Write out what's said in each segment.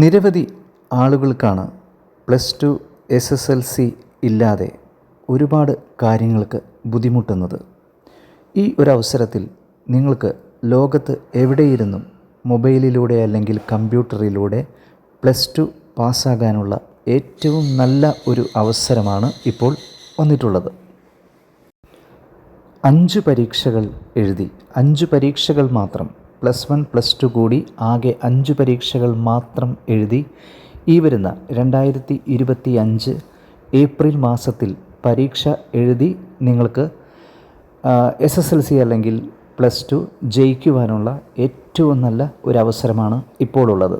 നിരവധി ആളുകൾക്കാണ് plus two S S L C ഇല്ലാതെ ഒരുപാട് കാര്യങ്ങൾക്ക് ബുദ്ധിമുട്ടുന്നത്. ഈ ഒരവസരത്തിൽ നിങ്ങൾക്ക് ലോകത്ത് എവിടെയിരുന്നും മൊബൈലിലൂടെ അല്ലെങ്കിൽ കമ്പ്യൂട്ടറിലൂടെ പ്ലസ് ടു പാസ്സാകാനുള്ള ഏറ്റവും നല്ല ഒരു അവസരമാണ് ഇപ്പോൾ വന്നിട്ടുള്ളത്. അഞ്ച് പരീക്ഷകൾ എഴുതി അഞ്ച് പരീക്ഷകൾ മാത്രം പ്ലസ് വൺ പ്ലസ് ടു കൂടി ആകെ അഞ്ച് പരീക്ഷകൾ മാത്രം എഴുതി ഈ വരുന്ന രണ്ടായിരത്തി ഇരുപത്തി അഞ്ച് ഏപ്രിൽ മാസത്തിൽ പരീക്ഷ എഴുതി നിങ്ങൾക്ക് എസ് എസ് എൽ സി അല്ലെങ്കിൽ പ്ലസ് ടു ജയിക്കുവാനുള്ള ഏറ്റവും നല്ല ഒരു അവസരമാണ് ഇപ്പോൾ ഉള്ളത്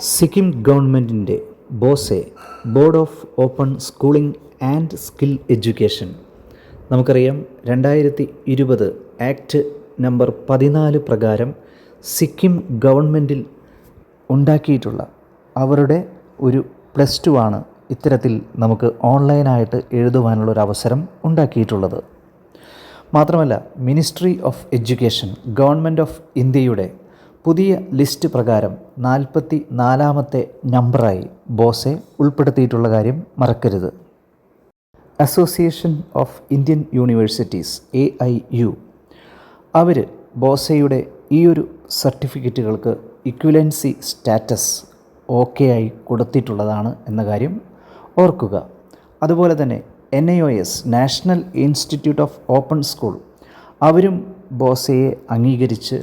സിക്കിം ഗവൺമെന്റിന്റെ BOSSE board of open schooling and skill education. നമുക്കറിയാം രണ്ടായിരത്തി ഇരുപത് ആക്ട് നമ്പർ പതിനാല് പ്രകാരം സിക്കിം ഗവൺമെന്റിൽ ഉണ്ടാക്കിയിട്ടുള്ള അവരുടെ ഒരു പ്ലസ് ടു ആണ് ഇത്തരത്തിൽ നമുക്ക് ഓൺലൈനായിട്ട് എഴുതുവാനുള്ള ഒരു അവസരം ഉണ്ടാക്കിയിട്ടുള്ളത്. മാത്രമല്ല ministry of education government of ഇന്ത്യയുടെ പുതിയ ലിസ്റ്റ് പ്രകാരം നാൽപ്പത്തി നാലാമത്തെ നമ്പറായി ബോസെ ഉൾപ്പെടുത്തിയിട്ടുള്ള കാര്യം മറക്കരുത്. Association of Indian universities A I U അവർ ബോസയുടെ ഈ ഒരു സർട്ടിഫിക്കറ്റുകൾക്ക് ഇക്വലൻസി സ്റ്റാറ്റസ് ഓക്കെ ആയി കൊടുത്തിട്ടുള്ളതാണ് എന്ന കാര്യം ഓർക്കുക. അതുപോലെ തന്നെ N I O S national institute of open school അവരും ബോസയെ അംഗീകരിച്ച്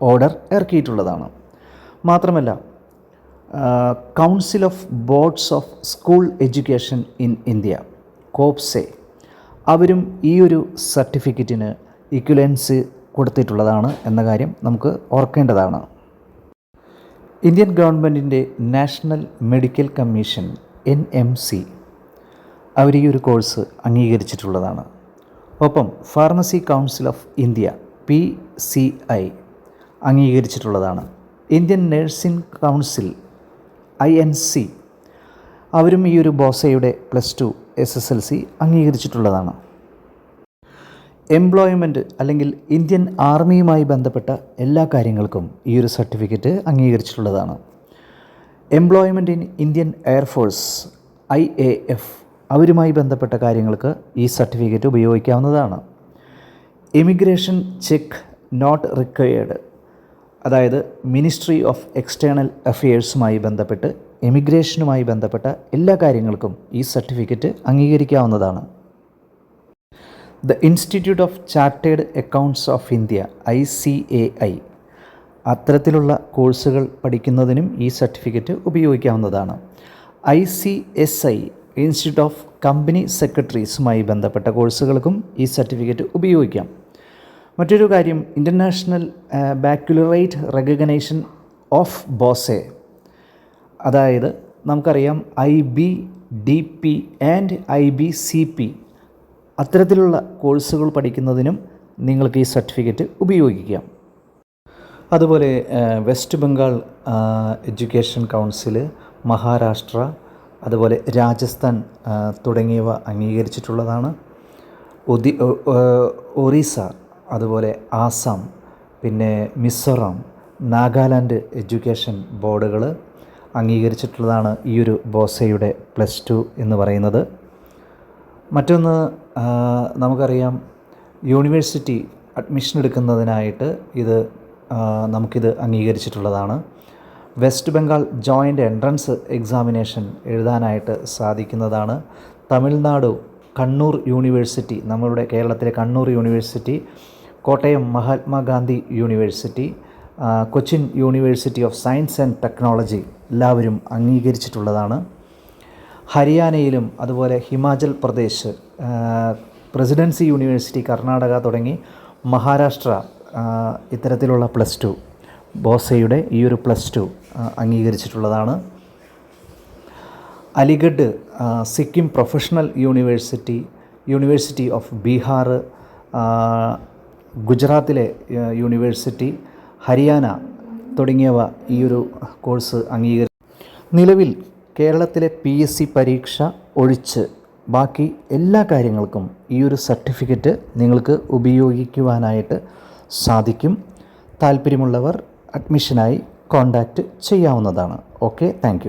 ഓർഡർ ഇറക്കിയിട്ടുള്ളതാണ്. മാത്രമല്ല council of boards of school education in India COBSE അവരും ഈ ഒരു സർട്ടിഫിക്കറ്റിന് ഇക്വലൻസ് കൊടുത്തിട്ടുള്ളതാണ് എന്ന കാര്യം നമുക്ക് ഓർക്കേണ്ടതാണ്. ഇന്ത്യൻ ഗവൺമെന്റിന്റെ national medical commission N M C അവർ ഈ ഒരു കോഴ്സ് അംഗീകരിച്ചിട്ടുള്ളതാണ്. ഒപ്പം pharmacy council of India P C I അംഗീകരിച്ചിട്ടുള്ളതാണ്. Indian nursing council I N C അവരും ഈ ഒരു ബോസയുടെ plus two S S L C അംഗീകരിച്ചിട്ടുള്ളതാണ്. Employment അല്ലെങ്കിൽ ഇന്ത്യൻ ആർമിയുമായി ബന്ധപ്പെട്ട എല്ലാ കാര്യങ്ങൾക്കും ഈ ഒരു certificate അംഗീകരിച്ചിട്ടുള്ളതാണ്. Employment in Indian air force I A F അവരുമായി ബന്ധപ്പെട്ട കാര്യങ്ങൾക്ക് ഈ സർട്ടിഫിക്കറ്റ് ഉപയോഗിക്കാവുന്നതാണ്. എമിഗ്രേഷൻ ചെക്ക് നോട്ട് റിക്വയേർഡ് അതായത് മിനിസ്ട്രി ഓഫ് എക്സ്റ്റേണൽ അഫയേഴ്സുമായി ബന്ധപ്പെട്ട് എമിഗ്രേഷനുമായി ബന്ധപ്പെട്ട എല്ലാ കാര്യങ്ങൾക്കും ഈ certificate അംഗീകരിക്കാവുന്നതാണ്. The institute of chartered accounts of India I C A I അത്തരത്തിലുള്ള കോഴ്സുകൾ പഠിക്കുന്നതിനും ഈ സർട്ടിഫിക്കറ്റ് ഉപയോഗിക്കാവുന്നതാണ്. I C S I institute of company സെക്രട്ടറീസുമായി ബന്ധപ്പെട്ട കോഴ്സുകൾക്കും ഈ സർട്ടിഫിക്കറ്റ് ഉപയോഗിക്കാം. മറ്റൊരു കാര്യം international baccalaureate recognition of BOSSE അതായത് നമുക്കറിയാം I B D P and I B C P അത്തരത്തിലുള്ള കോഴ്സുകൾ പഠിക്കുന്നതിനും നിങ്ങൾക്ക് ഈ സർട്ടിഫിക്കറ്റ് ഉപയോഗിക്കാം. അതുപോലെ west Bengal education council Maharashtra അതുപോലെ രാജസ്ഥാൻ തുടങ്ങിയവ അംഗീകരിച്ചിട്ടുള്ളതാണ്. ഒതി ഒറീസ അതുപോലെ ആസാം പിന്നെ മിസോറാം നാഗാലാൻഡ് എഡ്യൂക്കേഷൻ ബോർഡുകൾ അംഗീകരിച്ചിട്ടുള്ളതാണ് ഈ ഒരു ബോസയുടെ പ്ലസ് ടു എന്ന് പറയുന്നത്. മറ്റൊന്ന് നമുക്കറിയാം യൂണിവേഴ്സിറ്റി അഡ്മിഷൻ എടുക്കുന്നതിനായിട്ട് ഇത് നമുക്കിത് അംഗീകരിച്ചിട്ടുള്ളതാണ്. West Bengal joint entrance examination എഴുതാനായിട്ട് സാധിക്കുന്നതാണ്. തമിഴ്നാട് കണ്ണൂർ യൂണിവേഴ്സിറ്റി നമ്മളുടെ കേരളത്തിലെ Kannur university Kottayam Mahatma Gandhi university Cochin university of science and technology എല്ലാവരും അംഗീകരിച്ചിട്ടുള്ളതാണ്. ഹരിയാനയിലും അതുപോലെ ഹിമാചൽ പ്രദേശ് പ്രസിഡൻസി യൂണിവേഴ്സിറ്റി കർണാടക തുടങ്ങി മഹാരാഷ്ട്ര ഇത്തരത്തിലുള്ള പ്ലസ് ടു ബോസയുടെ ഈ ഒരു plus two അംഗീകരിച്ചിട്ടുള്ളതാണ്. Aligarh Sikkim professional university university of Bihar ഗുജറാത്തിലെ യൂണിവേഴ്സിറ്റി ഹരിയാന തുടങ്ങിയവ ഈ ഒരു കോഴ്സ് അംഗീകരി നിലവിൽ കേരളത്തിലെ പി എസ് സി പരീക്ഷ ഒഴിച്ച് ബാക്കി എല്ലാ കാര്യങ്ങൾക്കും ഈ ഒരു സർട്ടിഫിക്കറ്റ് നിങ്ങൾക്ക് ഉപയോഗിക്കുവാനായിട്ട് സാധിക്കും. താല്പര്യമുള്ളവർ അഡ്മിഷനായി കോൺടാക്റ്റ് ചെയ്യാവുന്നതാണ്. Okay thank